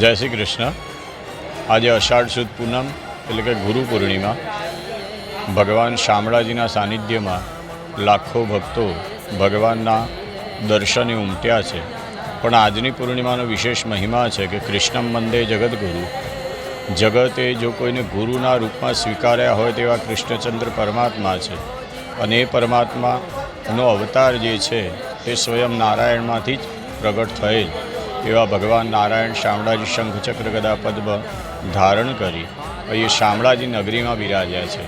જય શ્રી કૃષ્ણ. આજે અષાઢ સુદ પૂનમ એટલે કે ગુરુ પૂર્ણિમા. ભગવાન શામળાજીના સાનિધ્યમાં લાખો ભક્તો ભગવાનના દર્શને ઉમટ્યા છે. પણ આજની પૂર્ણિમાનો વિશેષ મહિમા છે કે કૃષ્ણમ મંદે જગદગુરુ. જગતે જો કોઈને ગુરુના રૂપમાં સ્વીકાર્યા હોય તેવા કૃષ્ણચંદ્ર પરમાત્મા છે. અને એ પરમાત્માનો અવતાર જે છે તે સ્વયં નારાયણમાંથી જ પ્રગટ થયેલ. એવા ભગવાન નારાયણ શામળાજી શંખચક્ર ગદા પદ્મ ધારણ કરી અહીં શામળાજી નગરીમાં બિરાજ્યા છે.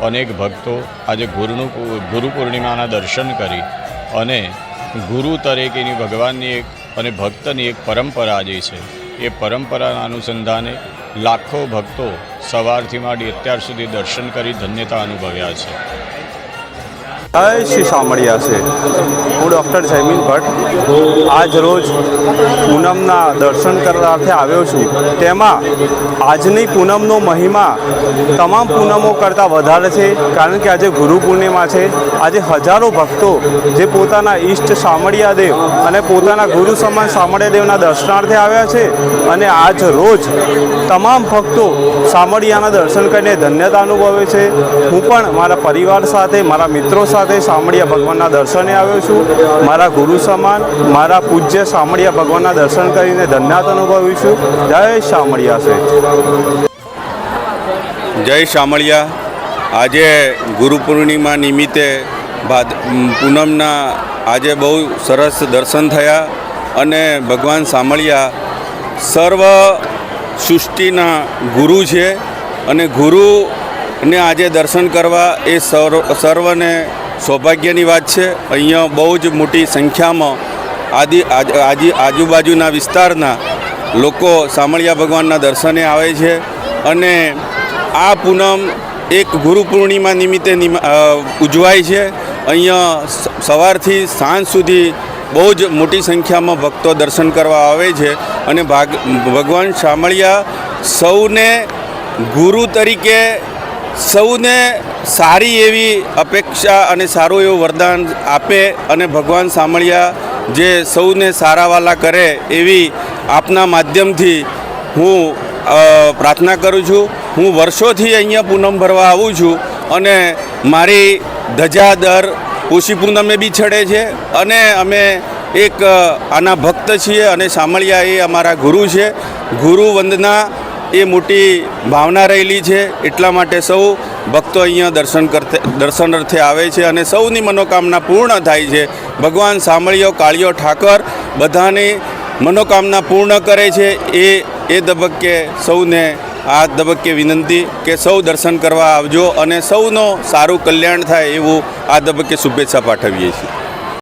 અનેક ભક્તો આજે ગુરુનું ગુરુ પૂર્ણિમાના દર્શન કરી અને ગુરુ તરીકેની ભગવાનની એક અને ભક્તની એક પરંપરા જે છે, એ પરંપરાના અનુસંધાને લાખો ભક્તો સવારથી માંડી અત્યાર સુધી દર્શન કરી ધન્યતા અનુભવ્યા છે. જય શ્રી શામળિયા છે? હું ડૉક્ટર જયમીન ભટ્ટ. આજ રોજ પૂનમના દર્શન કરવાથી આવ્યો છું. તેમાં આજની પૂનમનો મહિમા તમામ પૂનમો કરતાં વધારે છે, કારણ કે આજે ગુરુ પૂર્ણિમા છે. આજે હજારો ભક્તો જે પોતાના ઈષ્ટ સામળિયા દેવ અને પોતાના ગુરુ સમાન સામળિયા દેવના દર્શનાર્થે આવ્યા છે અને આજ રોજ તમામ ભક્તો સામળિયાના દર્શન કરીને ધન્યતા અનુભવે છે. હું પણ મારા પરિવાર સાથે, મારા મિત્રો સાથે શામળિયા ભગવાનના દર્શને આવ્યો છું. મારા ગુરુ સમાન, મારા પૂજ્ય શામળિયા ભગવાનના દર્શન કરીને ધન્યતા અનુભવું છું જય શામળિયા છે. જય શામળિયા આજે ગુરુ પૂર્ણિમા નિમિત્તે ભાદ પૂનમના આજે બહુ સરસ દર્શન થયા અને ભગવાન શામળિયા સર્વ સૃષ્ટિના ગુરુ છે અને ગુરુને આજે દર્શન કરવા એ સર્વ, સર્વને સૌભાગ્યની વાત છે. અહીંયા બહુ જ મોટી સંખ્યામાં આદિ આજ- આજી આજુબાજુના વિસ્તારના લોકો શામળિયા ભગવાનના દર્શને આવે છે અને આ પૂનમ એક ગુરુ પૂર્ણિમા નિમિત્તે ઉજવાય છે. અહીંયા સવારથી સાંજ સુધી બહુ જ મોટી સંખ્યામાં ભક્તો દર્શન કરવા આવે છે અને ભાગ ભગવાન શામળિયા સૌને ગુરુ તરીકે સૌને સારી એવી અપેક્ષા અને સારું એવું વરદાન આપે અને ભગવાન સામળિયા જે સૌને સારાવાલા કરે એવી આપના માધ્યમથી હું પ્રાર્થના કરું છું. હું વર્ષોથી અહીંયા પૂનમ ભરવા આવું છું અને મારી ધજા દર પૂષી પૂનમે બી ચડે છે અને અમે એક આના ભક્ત છીએ અને સામળિયા એ અમારા ગુરુ છે. ગુરુ વંદના એ મોટી ભાવના રહેલી છે. એટલા માટે સૌ ભક્તો અહીંયા દર્શન કરતે દર્શન અર્થે આવે છે અને સૌની મનોકામના પૂર્ણ થાય છે. ભગવાન સાંભળ્યો, કાળિયો, ઠાકર બધાની મનોકામના પૂર્ણ કરે છે. એ એ તબક્કે સૌને આ તબક્કે વિનંતી કે સૌ દર્શન કરવા આવજો અને સૌનો સારું કલ્યાણ થાય એવું આ તબક્કે શુભેચ્છા પાઠવીએ છીએ.